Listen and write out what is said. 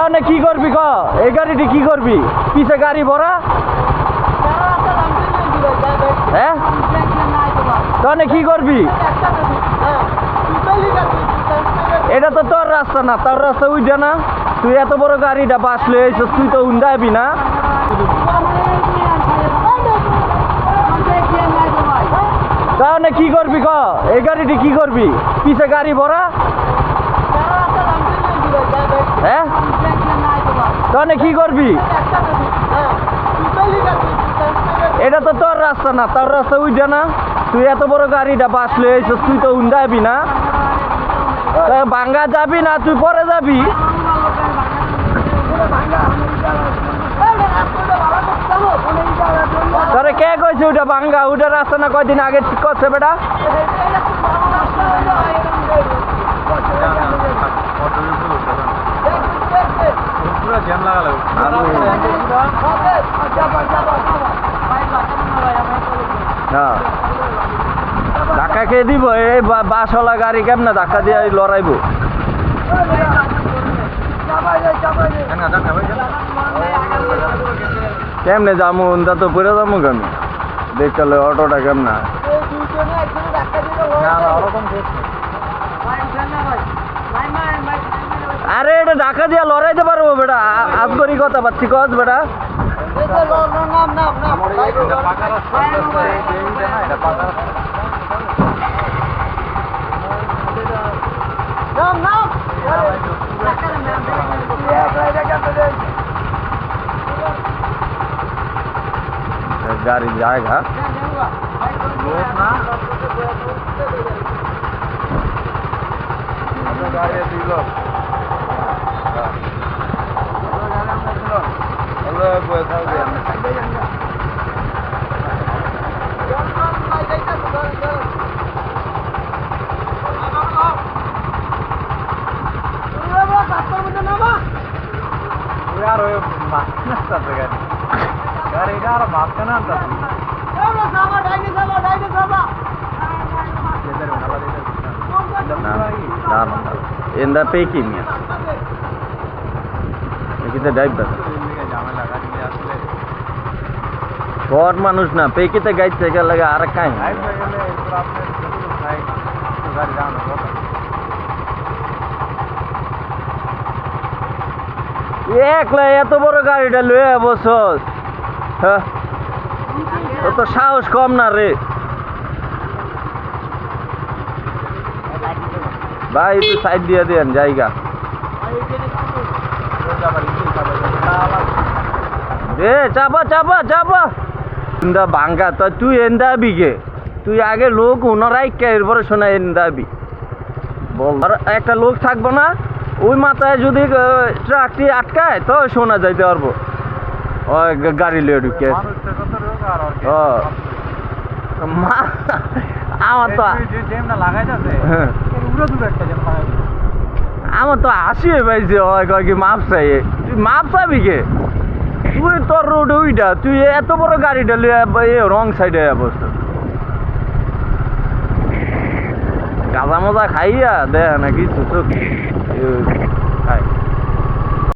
তাহলে কি করবি ক? এই গাড়িটি কি করবি? পিছে গাড়ি ভরা? হ্যাঁ? তাহলে কি করবি? এটা তো তোর রাস্তা না, তোর রাস্তা উঠে না। তুই এত বড় গাড়িটা বাসলে এসে তুই তো উন্দাবি না। তাহলে কি করবি ক? এই গাড়িটি কি করবি? পিছে গাড়ি ভরা হ্যাঁ তাহলে কি করবি? এটা তো তোর রাস্তা না, তোর রাস্তা উঠে না। তুই এত বড় গাড়িটা বাসলে এসে তুই তো উন্দাবি না। বাঙ্গা যাবি না, তুই পরে যাবি? তোরে কে কইছে ওটা বাঙ্গা ওটা রাস্তা না কয়দিন আগে ঠিক করছে বেটা পুরো জ্যাম লাগালো হ্যাঁ ধাক্কা দিব? এই বা- বাসওয়ালা গাড়ি কেমনে ধাক্কা দিয়ে লড়াইব? কেমনে যাব ওনটা তো পরে যাব কেমন? দেখলে অটোটা কেমন? না না আরে এটা ধাক্কা দিয়ে লড়াইতে পারব বেটা। আজগরি কথা পাচ্ছি কস বেটা। এটা না এটা পাকা রাস্তা গাড়ি জায়গা না আর ওই মাঝখানে আসতেছে গাড়ি গাড়িটা আর মাঝখানে আনতেছে এদের ভালো দিতে না না না এন্দা পে কি মিয়া একিতে ড্রাইভার ঝামেলা গাড়ি নিয়ে আসলে শহর মানুষ না পেকিতে গাইড থেকে লাগে আর কাই হাইওয়ে গেলে এরপর আপনার যতটুকু সাইড গাড়ি দাঁড়ানো কথা একলা এত বড় গাড়িটা লয়ে বসস হ্যাঁ? তো সাহস কম না রে। ভাই, একটু সাইড দিয়ে দেন, জায়গা। দে, চাপা চাপা চাপা। এন্দা ভাঙ্গা, তো তুই এন্দা বিগে তুই আগে লোক উনারাই কে, এরপরে শোনা এন্দাবি। বল। একটা লোক থাকব না, ওই মাথায় যদি ট্রাকটি আটকায়, তো শোনা যাইতে পারব। গা- গাড়ি লিয়ে ঢুকে। ও। মা, আমার তো। আমার তো হাসি পাইছে, ওই কয় কি মাপ চাই মাপ চাবি কে তুই তোর রোড ওইটা তুই এত বড় গাড়িটা লিয়ে রং সাইডে বসত গাঁজা মজা খাইয়া দে না কিছু চোখ